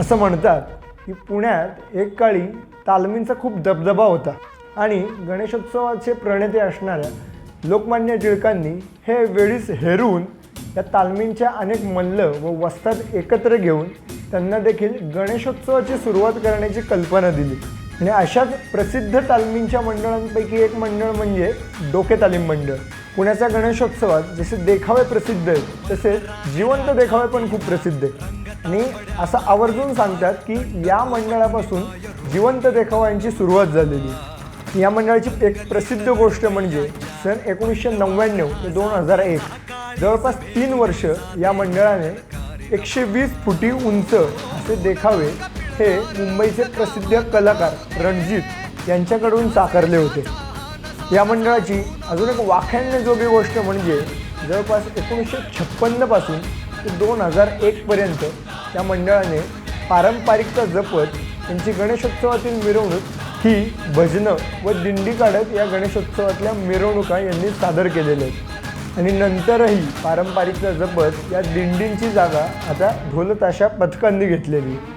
असं म्हणतात की पुण्यात एक काळी तालमींचा खूप दबदबा होता आणि गणेशोत्सवाचे प्रणेते असणाऱ्या लोकमान्य टिळकांनी हे वेळीच हेरून या तालमींच्या अनेक मल्ल व वस्तात एकत्र घेऊन त्यांना देखील गणेशोत्सवाची सुरुवात करण्याची कल्पना दिली. आणि अशाच प्रसिद्ध तालमींच्या मंडळांपैकी एक मंडळ म्हणजे डोके तालीम मंडळ. पुण्याच्या गणेशोत्सवात जसे देखावे प्रसिद्ध आहेत तसेच जिवंत देखावे पण खूप प्रसिद्ध आहेत. आणि असं आवर्जून सांगतात की या मंडळापासून जिवंत देखाव्यांची सुरुवात झालेली. या मंडळाची एक प्रसिद्ध गोष्ट म्हणजे सन एकोणीसशे नव्याण्णव ते दोन हजार एक. जवळपास तीन वर्ष या मंडळाने एकशे वीस फुटी उंच असे देखावे हे मुंबईचे प्रसिद्ध कलाकार रणजित यांच्याकडून साकारले होते. या मंडळाची अजून एक वाख्याण्यजोगी गोष्ट म्हणजे जवळपास एकोणीसशे छप्पन्नपासून ते दोन हजार एकपर्यंत या मंडळाने पारंपरिकता जपत त्यांची गणेशोत्सवातील मिरवणूक ही भजनं व दिंडी काढत या गणेशोत्सवातल्या मिरवणुका यांनी सादर केलेल्या आहेत. आणि नंतरही पारंपरिकता जपत या दिंडींची जागा आता ढोलताशा पथकांनी घेतलेली आहे.